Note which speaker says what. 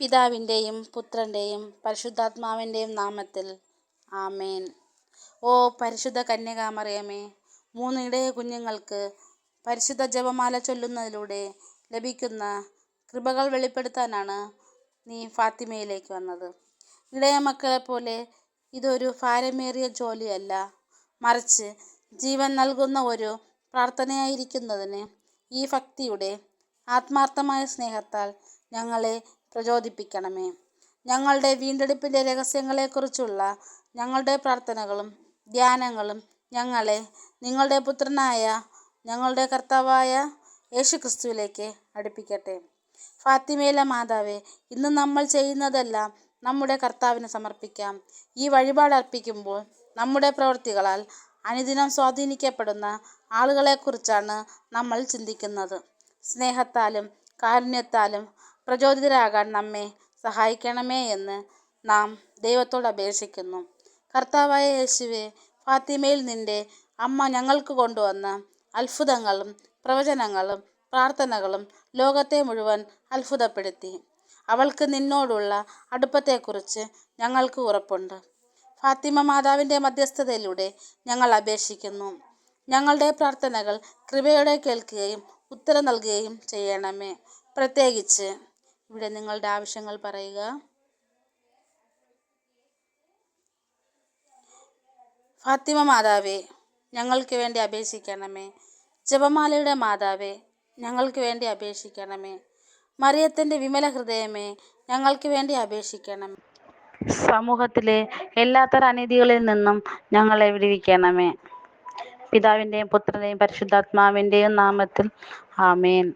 Speaker 1: പിതാവിന്റെയും പുത്രന്റെയും പരിശുദ്ധാത്മാവിന്റെയും നാമത്തിൽ. ആമേൻ. ഓ പരിശുദ്ധ കന്യകാമറിയമേ മൂന്ന് ഇടയ കുഞ്ഞുങ്ങൾക്ക് പരിശുദ്ധ ജപമാല ചൊല്ലുന്നതിലൂടെ ലഭിക്കുന്ന കൃപകൾ വെളിപ്പെടുത്താനാണ് നീ ഫാത്തിമയിലേക്ക് വന്നത്. ഇടയ മക്കളെ പോലെ ഇതൊരു ഭാരമേറിയ ജോലിയല്ല. മറിച്ച് ജീവൻ നൽകുന്ന ഒരു പ്രാർത്ഥനയായിരിക്കുന്നതിന് ഈ ഭക്തിയുടെ ആത്മാർത്ഥമായ സ്നേഹത്താൽ ഞങ്ങളെ പ്രചോദിപ്പിക്കണമേ. ഞങ്ങളുടെ വീണ്ടെടുപ്പിന്റെ രഹസ്യങ്ങളെക്കുറിച്ചുള്ള ഞങ്ങളുടെ പ്രാർത്ഥനകളും ധ്യാനങ്ങളും ഞങ്ങളെ നിങ്ങളുടെ പുത്രനായ ഞങ്ങളുടെ കർത്താവായ യേശുക്രിസ്തുവിലേക്ക് അടുപ്പിക്കട്ടെ. ഫാത്തിമയിലെ മാതാവേ ഇന്ന് നമ്മൾ ചെയ്യുന്നതെല്ലാം നമ്മുടെ കർത്താവിന് സമർപ്പിക്കാം. ഈ വഴിപാട് അർപ്പിക്കുമ്പോൾ നമ്മുടെ പ്രവൃത്തികളാൽ അനുദിനം സ്വാധീനിക്കപ്പെടുന്ന ആളുകളെക്കുറിച്ചാണ് നമ്മൾ ചിന്തിക്കുന്നത്. സ്നേഹത്താലും കാരുണ്യത്താലും പ്രചോദിതരാകാൻ നമ്മെ സഹായിക്കണമേ എന്ന് നാം ദൈവത്തോട് അപേക്ഷിക്കുന്നു. കർത്താവായ യേശുവെ ഫാത്തിമയിൽ നിന്റെ അമ്മ ഞങ്ങൾക്ക് കൊണ്ടുവന്ന അത്ഭുതങ്ങളും പ്രവചനങ്ങളും പ്രാർത്ഥനകളും ലോകത്തെ മുഴുവൻ അത്ഭുതപ്പെടുത്തി. അവൾക്ക് നിന്നോടുള്ള അടുപ്പത്തെക്കുറിച്ച് ഞങ്ങൾക്ക് ഉറപ്പുണ്ട്. ഫാത്തിമ മാതാവിന്റെ മധ്യസ്ഥതയിലൂടെ ഞങ്ങൾ അപേക്ഷിക്കുന്നു. ഞങ്ങളുടെ പ്രാർത്ഥനകൾ കൃപയോടെ കേൾക്കുകയും ഉത്തരം നൽകുകയും ചെയ്യണമേ. പ്രത്യേകിച്ച് ഇവിടെ നിങ്ങളുടെ ആവശ്യങ്ങൾ പറയുക. ഫാത്തിമ മാതാവേ ഞങ്ങൾക്ക് വേണ്ടി അപേക്ഷിക്കണമേ. ജപമാലയുടെ മാതാവേ ഞങ്ങൾക്ക് വേണ്ടി അപേക്ഷിക്കണമേ. മറിയത്തിന്റെ വിമല ഹൃദയമേ ഞങ്ങൾക്ക് വേണ്ടി അപേക്ഷിക്കണം സമൂഹത്തിലെ എല്ലാത്തരം അനീതികളിൽ നിന്നും ഞങ്ങളെ വിടുവിക്കണമേ. പിതാവിന്റെയും പുത്രന്റെയും പരിശുദ്ധാത്മാവിന്റെയും നാമത്തിൽ ആമേൻ.